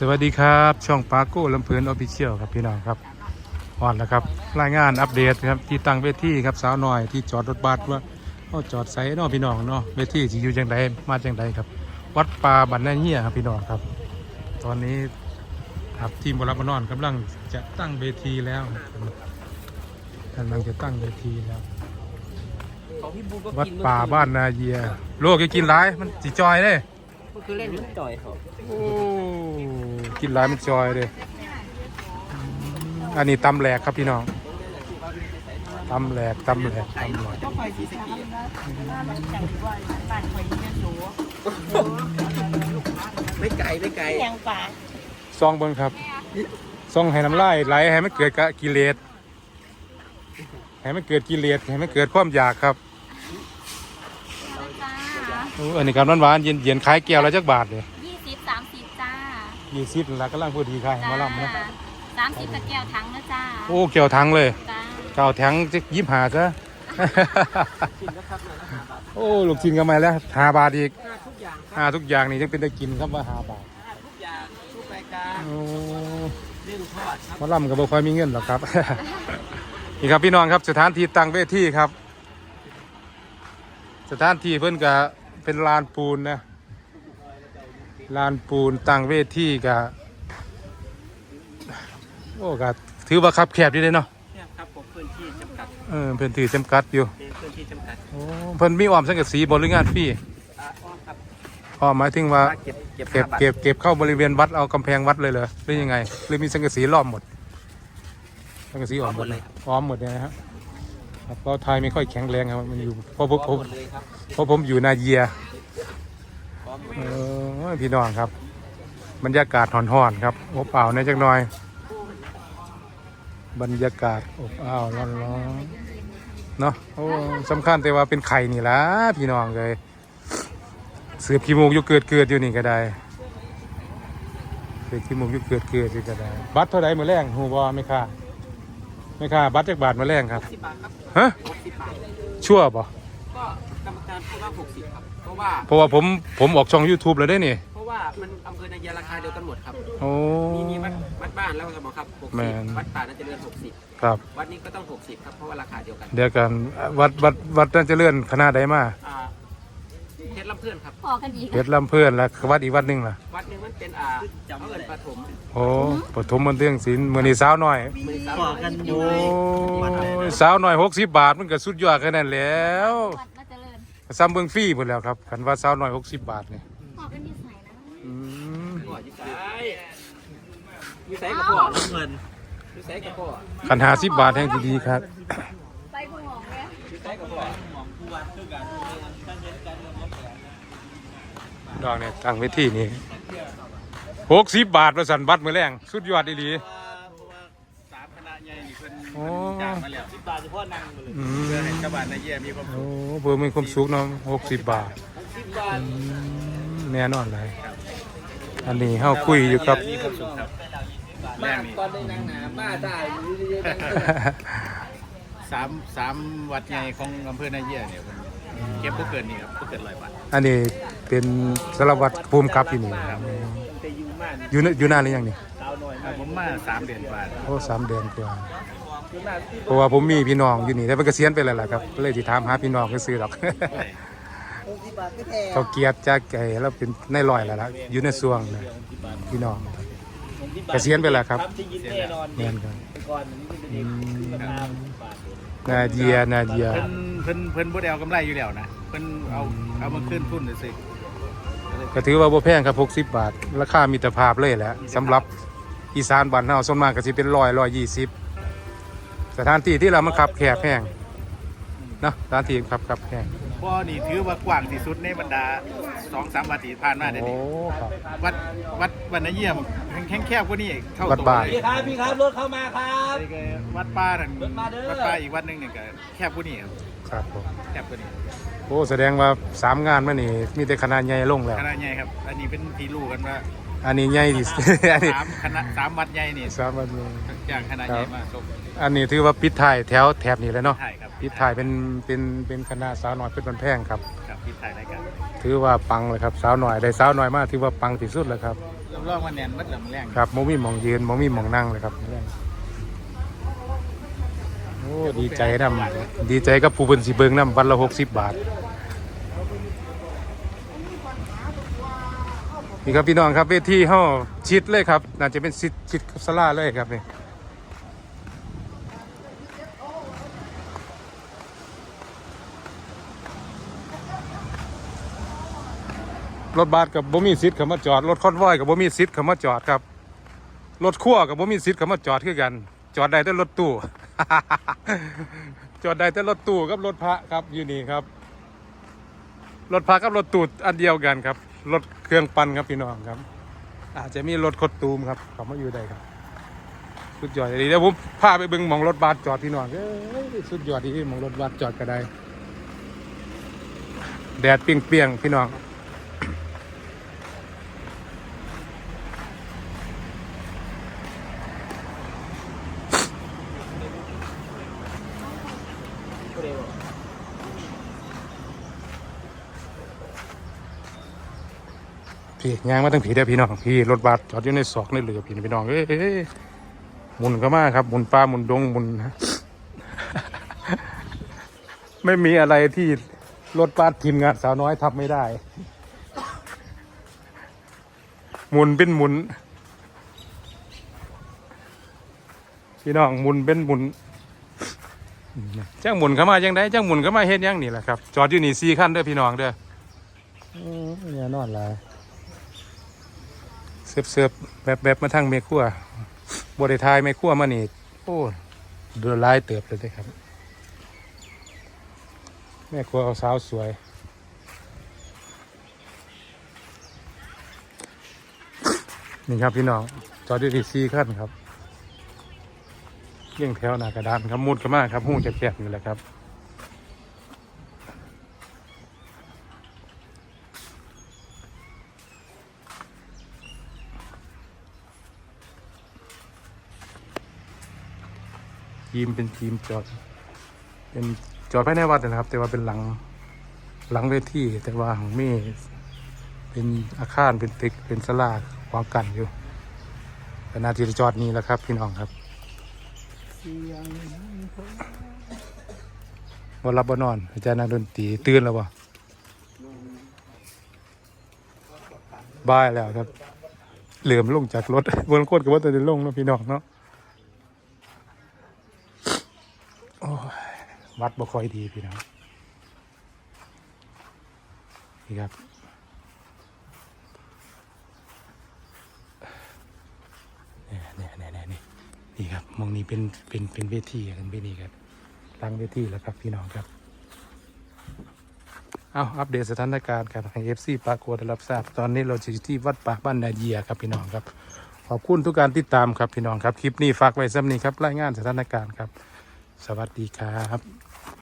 สวัสดีครับ ช่องปาโก้ลำเพลินออฟฟิเชียลครับพี่น้องครับอ่อนแล้วครับรายงานอัปเดตครับที่ตั้งเวทีครับสาวหน่อยที่จอดรถบัสว่าเขาจอดใส่เนาะพี่น้องเนาะเวทีสิอยู่จังไดมาจังไดครับ วัดป่าบันนาเฮียครับพี่น้องครับ ตอนนี้ครับทีมบรับมานอนกำลังจะตั้งเวทีแล้วกำลังจะตั้งเวทีแล้วของพี่บูก็วัดกินป่าบ้านนาเยีย โลกจะกินร้ายมันสิจอยเลยก็คือเล่นจ่อยเขาโอ้ กินร้ายมันจอยเลยอืมอันนี้ตำแหลกครับพี่น้องตำแหลกตำแหลกตำแหลกไม่ไกลไม่ไกลยังป่าซองเบิ้งครับซองให้น้ำลายไหลให้มันเกิดกะกิเลสให้มันเกิดกิเลสให้มันเกิดความอยากครับโอ้อันนี้ครับหวานๆเย็นเย็นๆขายแก้วแล้วจักบาทเลย ยี่สิบสามสิบจ้า ยี่สิบนั่นละกำลังพอดีค่ะมาลำนะสามสิบตะแก้วทั้งนะจ้าโอ้เกี่ยวทั้งเลยจ้าเก่าแทงจะยิบหาซะโอ้ลูกชิ้นก็มาแล้วหาบาทอีกทุกอย่างหาทุกอย่างนี่ยังเป็นได้กินครับว่าหาบาททุกอย่างทุกรายการโอ้เรื่องทอดครับ มาล่ำกับบ่ค่อยมีเงินหรอกครับ นี่ครับพี่น้องครับสถานที่ตั้งเวทีครับ สถานที่เพิ่นก็เป็นลานปูนนะ ลานปูนตั้งเวทีก็โอ้ก็ถือว่าคับแคบอยู่เลยเนาะเนี่ยครับผมพื้นที่จำกัดเออเพิ่นถือจำกัดอยู่เป็นพื้นที่จำกัดโอ้เพิ่นมีออมสังกะสีบริงานฟรีอ่าอ้อมครับออมหมายถึงว่าเก็บเก็บเก็บห้าาทเก็บเก็บเข้าบริเวณวัดเอากำแพงวัดเลยเหรอหรือยังไงหรือมีสังกะสีล้อมหมด สังกะสีออมหมดเลยออมหมดเลยนะครับครับเพราะไทยไม่ค่อยแข็งแรงครับมันอยู่เพราะผมพร้ผอมมหมดเลยครับเพราะผมอยู่นาเยียพร้อมหมด เออพี่น้องครับ บรรยากาศห่อนๆครับ อบอ้าวในอยจักหน่อย บรรยากาศอบอ้าวร้อนๆเนาะโอ้สำคัญแต่ว่าเป็นไข่นี่ละพี่น้องเลยเสือบขี้มูกอยู่เกิดเกิดๆอยู่นี่ก็ได้เสือบขี้มูกอยู่เกิดเกิดๆอยู่ก็ได้ บัตรเท่าไรมือแรงหูบอไม่ค่าไม่ค่าบัตรจากบาทมือแรงครับสิบบาทครับฮะหกสิบบาทชั่วป่ะก็ กรรมการพูดว่าหกสิบครับ เพราะว่า เพราะว่าผมผมออกช่อง YouTube เลยได้นี่เพราะว่ามันอำเภอนายาราคาเดียวกันหมดครับ โอ้ มีมีวัดวัดบ้านแล้วก็บอกครับหกแมสิบนวัดป่าน่าจะเรือนหกสิบครับวัดนี้ก็ต้องหกสิบครับ เพราะว่าราคาเดียวกันเดี๋ยวกันวัดวัดวัดนั่นจะเลื่อนคณะใดมาอ่าเพชรลำเพื่อนครับ พอกันอีกเพชรลำเพื่อนแล้ววัดอีกวัดหนึ่งล่ะ วัดหนึงมันเป็นอ่าจำเอิญปฐมโอ้ปฐมมันเรื่องศิลป์มือนี้สาวหน่อย มือสามบอกกันอยู่โอ้ยสาวหน่อยหกสิบบาทมันก็สุดยอดแค่นั้นแล้ว วัดน่าเจริญ ซ้ำเบิ่งฟรีหมดแล้วครับคันว่าสาวหน่อยหกสิบบาทนี่พอกันอยู่ใส่นะอืมพ่ออยู่ไสอยู่ไสกับพ่อเงินอยู่ไสกับพ่อคันหาสิบบาทแห่งดีๆครับไปกูหองเลยอยู่ไสกับพ่อดอกเนี่ยตั้งไว้ที่นี่หกสิบบาทประสันบัตรมือแรงสุดยอดดีห นี่เพิ่นโอ้จ้างมาแล้วสิบบาทเฉพาะนั่งมาเลยอืเพื่อมให้ชาวบ้านในเยี่ยมีความสุโอ้ขเบอร์มีความสุขเนาะหกสิบบาทสิบบาทอืมแน่นอนเลย อันนี้เฮาคุยอยู่ครับ มีความสุขครับแรมากนี่ตอนได้นางหนามาได้อยู่เยอะๆสามสามวัดใหญ่ของอำเภอนาเยี่ยเนี่ยเพิ่นเก็บบ่เกินนี่ครับบ่เกินร้อยบาทอันนี้เป็นสารวัตรภูมิกับที่นี่ครับแต่อยู่มาอยู่นอยู่นานหรือยังนี่สาวน้อยมาผมมาสามเดือนกว่าโอ้สามเดือนกว่า เพราะว่าผมมีพี่น้องอยู่นี่แต่เป็นเกษียณไปแล้วล่ะครับก็เลยที่ถามหาพี่น้องก็ซื้อหรอก เขาเกียรติจากไก่แล้วเป็นในลอยแล้วล่ะอยู่ในส่วงนะพี่น้องเกษียณไปแล้วครับที่ยินแน่นอนเนียนกันก่อนนี่เป็นอืเด็กมราคาบาทนาเดียนาเดีย เพิ่นเพิ่นเพิ่นบ่ได้เอากำไรอยู่แล้วนะเพิ่นเอาเอามาคืนทุนซื่อก็ถือว่าบ่แพงครับ 60 บาท ราคามิตรภาพเลยแหละสำหรับอีสานบ้านเฮาส่วนมากก็สิเป็นร้อยร้อยยี่ สิบสถานที่ที่เรามันขับแคบแห้งเนาะสถานที่ขับขับแห้งๆบ่นี่ถือว่ากว้างที่สุดในบรรดา2-3วัดที่ผ่านมาเดี๋ยวโอ้นี้ครับวัดวัดวันนาเยี่ยมแห้งแคบกว่านี้อีกเท่าวัดตัวบ้านเลยพี่ครับพี่ครับรถเข้ามาครับไอ้ก็วัดป้านั่นรถมาเด้อ วัดป้าอีกวัดหนึงนี่ก็แคบกว่านี้ครับครับผมแคบกว่านี้โอ้แสดงว่าสามงานมานี่มีแต่คณะใหญ่ลงแล้วคณะใหญ่ครับ อันนี้เป็นที่รู้กันว่า อันนี้ใหญ่ที่สุด อันนี้สามคณะสามวัดใหญ่นี่สามวันนี้ จากคณะใหญ่มาชมอันนี้ถือว่าปิดท้ายแถวแถบนี้เลยเนาะใช่ครับปิดท้ายเป็นเป็นเป็นคณะสาวน้อยเพชรบันแพงครับ ครับปิดท้ายรายการถือว่าปังเลยครับสาวหน่อยได้สาวหน่อยมากถือว่าปังที่สุดเลยครับ รับรองว่าแน่นมัดลำแรงครับโมมี่มองยืนโมมี่มองนั่งเลยครับโอ้ดีใจนะดีใจกับผู้เป็นสีเบิงน้ำวันละหกสิบบาท นี่ครับพี่น้องครับเวทีห้าชิดเลยครับ น่าจะเป็นชิดชิดกับสลาเลยครับนี่รถบัสกับบ่มีซิทเขามาจอด รถคอนวอยกับบ่มีซิทเขามาจอดครับ รถขั้วกับบ่มีสิทธิ์เขามาจอดคือกัน จอดได้แต่รถตู้ จอดได้แต่รถตู้กับรถพระครับอยู่นี่ครับ รถพระกับรถตู้อันเดียวกันครับ รถเครื่องปั่นครับพี่น้องครับ อาจจะมีรถคดตูมครับเขามาอยู่ใดครับ สุดยอดดีเดี๋ยวผมพาไปเบิ้งมองรถบัสจอดพี่น้องเอ้ยสุดยอดดีมองรถบัสจอดก็ได้ แดดเปรียงๆพี่น้อง พี่ยางมาตั้งผีได้พี่น้องพี่รถบัสจอดอยู่ในศอกในเหลือพี่พี่น้องเอ้ยหมุนก็มาครับหมุนปลาหมุนดงหมุนไม่มีอะไรที่รถบัสทีมงานสาวน้อยทำไม่ได้ หมุนเป็นหมุน พี่น้องหมุนเป็นหมุนจ้างหมุนเข้ามายังได้จ้างหมุนเข้ามาเฮ็ดยังนี่แหละครับ จอดอยู่นี่สี่ขั้นเด้อพี่น้องเด้อโอ้ยอย่านอนหลาย เสิร์ฟเสิร์ฟแบบแบบมาทั้งเมฆัวบริทายเมฆัวมานี่โอ้เดือดร้ายเติบเลยด้อครับ แม่ครัวเอาสาวสวยนี่ครับพี่น้องจอดดีดีซีขั้นครับเลี่ยงแถวหน้ากระดานครับมุดกันมากครับหูจะแคบๆนี่แหละครับ ทีมเป็นทีมจอด เป็นจอดภายในวัดนะครับ แต่ว่าเป็นหลังหลังเวทีแต่ว่าของมีเป็นอาคารเป็นตึกเป็นสลาขวางกันอยู่แต่นาทีจอดนี้แหล้วครับ พี่น้องครับวันรับบนอนอาจารย์นักดนตรีตื่นแล้ววะบ่ายแล้วครับ เหลื่อมลงจากรถบนโคตรกับว่าจะลงเนาะพี่น้องเนาะ โอ้ย วัดบ่ค่อยดีพี่น้องนี่ครับเนี่ยเนี่ยเนี่ยเนี่ยนี่ครับมองนี้เป็นเป็นเป็นเวทีกันเวทีกันตั้งเวทีแล้วครับพี่น้องครับเอาอัปเดตสถานการณ์ครับให้เอฟซีปากฏได้รับทราบ ตอนนี้เราอยู่ที่วัดป่าบ้านนาเยียครับพี่น้องครับ ขอบคุณทุกการติดตามครับพี่น้องครับ คลิปนี้ฝากไว้ซ้ำนี้ครับรายงานสถานการณ์ครับ สวัสดีครับ